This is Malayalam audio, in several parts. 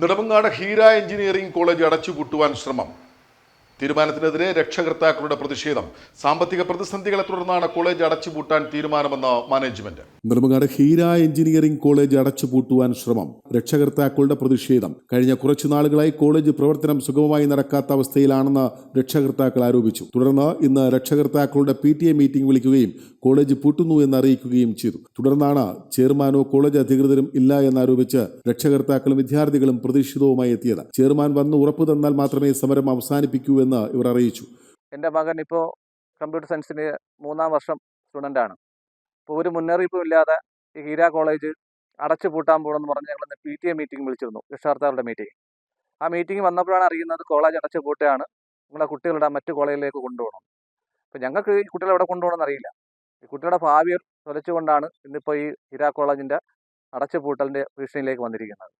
നെടുമങ്ങാട് ഹീര എഞ്ചിനീയറിംഗ് കോളേജ് അടച്ചുപൂട്ടുവാൻ ശ്രമം. തീരുമാനത്തിനെതിരെ രക്ഷകർത്താക്കളുടെ പ്രതിഷേധം. സാമ്പത്തിക പ്രതിസന്ധികളെ തുടർന്നാണ് കോളേജ് അടച്ചുപൂട്ടാൻ തീരുമാനമെന്ന് management. Nedumangad Heera engineering college അടച്ചുപൂട്ടുവാൻ ശ്രമം. രക്ഷകർത്താക്കളുടെ പ്രതിഷേധം. കഴിഞ്ഞ കുറച്ചു നാളുകളായി കോളേജ് പ്രവർത്തനം സുഗമമായി നടക്കാത്ത അവസ്ഥയിലാണെന്ന് രക്ഷകർത്താക്കൾ ആരോപിച്ചു. തുടർന്ന് ഇന്ന് രക്ഷകർത്താക്കളുടെ പി ടി എ മീറ്റിംഗ് വിളിക്കുകയും കോളേജ് പൂട്ടുന്നു എന്ന് അറിയിക്കുകയും ചെയ്തു. തുടർന്നാണ് ചെയർമാനോ കോളേജ് അധികൃതരും ഇല്ല എന്നാരോപിച്ച് രക്ഷകർത്താക്കളും വിദ്യാർത്ഥികളും പ്രതിഷേധവുമായി എത്തിയത്. ചെയർമാൻ വന്ന് ഉറപ്പു തന്നാൽ മാത്രമേ സമരം അവസാനിപ്പിക്കൂ എന്ന് ഇവർ അറിയിച്ചു. എന്റെ മകൻ ഇപ്പോൾ കമ്പ്യൂട്ടർ സയൻസിന് മൂന്നാം വർഷം സ്റ്റുഡന്റാണ് ഇപ്പോൾ ഒരു മുന്നറിയിപ്പും ഇല്ലാതെ ഈ ഹീര കോളേജ് അടച്ചു പൂട്ടാൻ പോകണമെന്ന് പറഞ്ഞ് ഞങ്ങൾ പി ടി എ മീറ്റിംഗ് വിളിച്ചിരുന്നു രക്ഷാർത്ഥികളുടെ മീറ്റിംഗ് ആ മീറ്റിംഗ് വന്നപ്പോഴാണ് അറിയുന്നത് കോളേജ് അടച്ചു പൂട്ടുകയാണ് നിങ്ങളെ കുട്ടികളുടെ മറ്റു കോളേജിലേക്ക് കൊണ്ടുപോകണം. അപ്പോൾ ഞങ്ങൾക്ക് ഈ കുട്ടികളെ എവിടെ കൊണ്ടുപോകണമെന്ന് അറിയില്ല. ഈ കുട്ടികളുടെ ഭാവി തുലച്ചുകൊണ്ടാണ് ഇന്നിപ്പോൾ ഈ ഹീരാ കോളേജിന്റെ അടച്ചു പൂട്ടലിന്റെ ഭീഷണിയിലേക്ക് വന്നിരിക്കുന്നത്.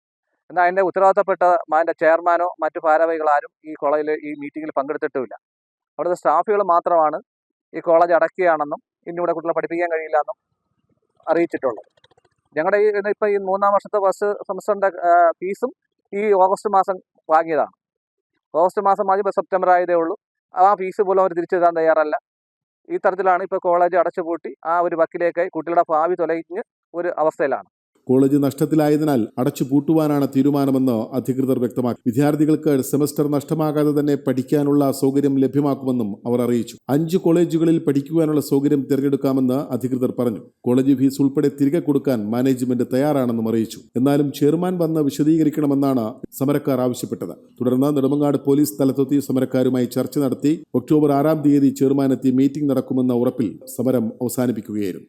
എന്നാൽ അതിന്റെ ഉത്തരവാദിത്തപ്പെട്ട അതിന്റെ ചെയർമാനോ മറ്റു ഭാരവാഹികളാരും ഈ കോളേജിൽ ഈ മീറ്റിങ്ങിൽ പങ്കെടുത്തിട്ടുമില്ല. അവിടുത്തെ സ്റ്റാഫുകൾ മാത്രമാണ് ഈ കോളേജ് അടക്കുകയാണെന്നും ഇന്നിവിടെ കുട്ടികളെ പഠിപ്പിക്കാൻ കഴിയില്ല എന്നും അറിയിച്ചിട്ടുള്ളത്. ഞങ്ങളുടെ ഈ ഇപ്പം ഈ മൂന്നാം വർഷത്തെ ഫസ്റ്റ് സെമസ്റ്ററിന്റെ ഫീസും ഈ ഓഗസ്റ്റ് മാസം വാങ്ങിയതാണ്. ഓഗസ്റ്റ് മാസം വാങ്ങി ഇപ്പോൾ സെപ്റ്റംബർ ആയതേ ഉള്ളൂ. ആ ഫീസ് പോലും അവർ തിരിച്ചു തരാൻ തയ്യാറല്ല. ഈ തരത്തിലാണ് ഇപ്പോൾ കോളേജ് അടച്ചുപൂട്ടി ആ ഒരു വക്കിലേക്ക് കുട്ടികളുടെ ഭാവി തൊലഞ്ഞ് ഒരു അവസ്ഥയിലാണ്. കോളേജ് നഷ്ടത്തിലായതിനാൽ അടച്ചു പൂട്ടുവാനാണ് തീരുമാനമെന്ന് അധികൃതർ വ്യക്തമാക്കി. വിദ്യാർത്ഥികൾക്ക് സെമസ്റ്റർ നഷ്ടമാകാതെ തന്നെ പഠിക്കാനുള്ള സൗകര്യം ലഭ്യമാക്കുമെന്നും അവർ അറിയിച്ചു. അഞ്ച് കോളേജുകളിൽ പഠിക്കുവാനുള്ള സൗകര്യം തിരഞ്ഞെടുക്കാമെന്ന് അധികൃതർ പറഞ്ഞു. കോളേജ് ഫീസ് ഉൾപ്പെടെ തിരികെ കൊടുക്കാൻ മാനേജ്മെന്റ് തയ്യാറാണെന്നും അറിയിച്ചു. എന്നാലും ചെയർമാൻ വന്ന് വിശദീകരിക്കണമെന്നാണ് സമരക്കാർ ആവശ്യപ്പെട്ടത്. തുടർന്ന് നെടുമങ്ങാട് പോലീസ് സ്ഥലത്തെത്തി സമരക്കാരുമായി ചർച്ച നടത്തി ഒക്ടോബർ ആറാം തീയതി ചെയർമാനെത്തി മീറ്റിംഗ് നടക്കുമെന്ന ഉറപ്പിൽ സമരം അവസാനിപ്പിക്കുകയായിരുന്നു.